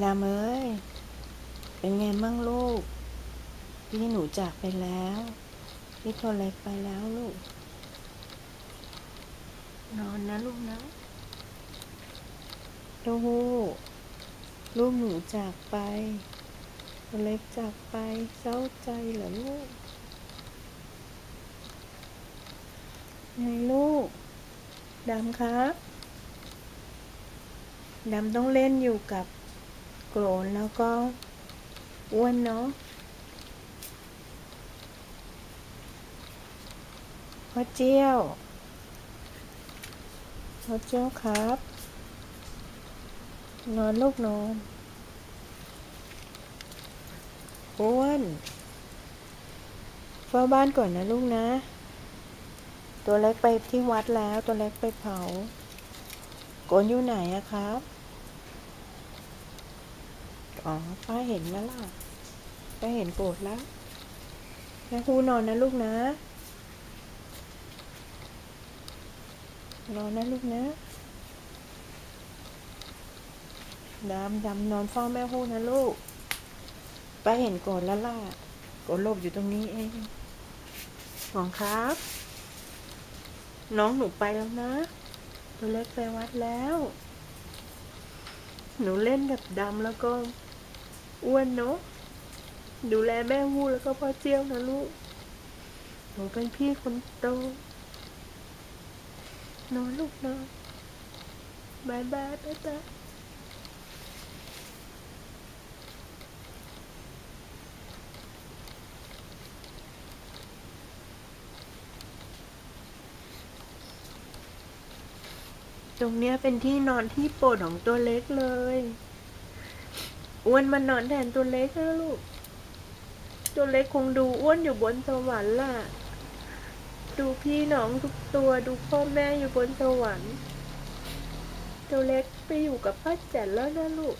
ดามเอ้ย เป็นไงมั่งลูก พี่หนูจากไปแล้ว พี่ตัวเล็กไปแล้วลูก นอนนะลูกนะเต้าหู้ลูกหนูจากไปตัวเล็กจากไปเศร้าใจเหรอลูกไงลูก ดำครับ ดำต้องเล่นอยู่กับ โกรนแล้วก็อ้วนเนาะพ่อเจียวพ่อเจียวครับ นอนลูกนอนอ้วนเฝ้าบ้านก่อนนะลูกนะ ตัวเล็กไปที่วัดแล้ว ตัวเล็กไปเผา โกนอยู่ไหนอะครับ อ๋อป้าเห็นแล้วล่ะป้าเห็นโกรธแล้วแม่คูนอนนะลูกนะนอนนะลูกนะดำดำนอนเฝ้าแม่ฮู้นะลูกป้าเห็นโกรธแล้วล่ะโกรธหลบอยู่ตรงนี้เองหวงครับ น้องหนูไปแล้วนะตัวเล็กไปวัดแล้ว หนูเล่นกับดำแล้วก็ อ้วนเนาะดูแลแม่วูแล้วก็พ่อเจียวนะลูกหนูเป็นพี่คนโตนอนลูกนอนบายบายบายบายตรงเนี้ยเป็นที่นอนที่โปรดของตัวเล็กเลย อ้วนมันนอนแทนตัวเล็กนะลูก ตัวเล็กคงดูอ้วนอยู่บนสวรรค์ล่ะ ดูพี่น้องทุกตัวดูพ่อแม่อยู่บนสวรรค์ ตัวเล็กไปอยู่กับป้าแจ๋นแล้วนะลูก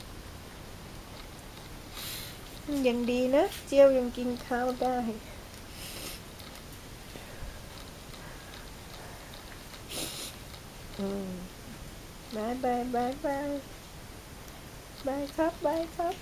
ยังดีนะ เจียวยังกินข้าวได้อืมบายบายบายบาย bye khóc bye khóc